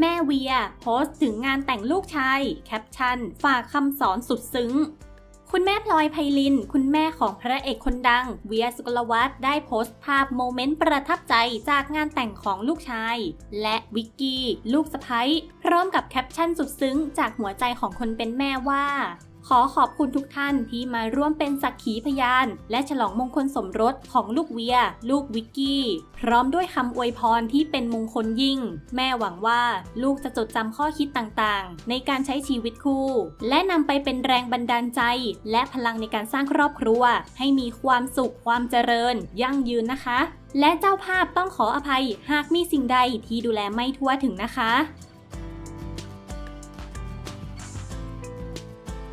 แม่เวียโพสต์ถึงงานแต่งลูกชาย แคปชั่น ฝากคำสอนสุดซึ้ง คุณแม่พลอยไพลิน คุณแม่ของพระเอกคนดัง เวียสุกลวัฒน์ได้โพสต์ภาพโมเมนต์ประทับใจจากงานแต่งของลูกชาย และวิกกี้ ลูกสะพ้ย พร้อมกับแคปชั่นสุดซึ้งจากหัวใจของคนเป็นแม่ว่า ขอขอบคุณทุกท่านที่มาร่วมเป็นสักขีพยาน และฉลองมงคลสมรสของลูกเวีย ลูกวิกกี้ พร้อมด้วยคำอวยพรที่เป็นมงคลยิ่ง แม่หวังว่าลูกจะจดจำข้อคิดต่างๆ ในการใช้ชีวิตคู่ และนำไปเป็นแรงบันดาลใจ และพลังในการสร้างครอบครัว ให้มีความสุขความเจริญ ยั่งยืนนะคะ และเจ้าภาพต้องขออภัยหากมีสิ่งใดที่ดูแลไม่ทั่วถึงนะคะ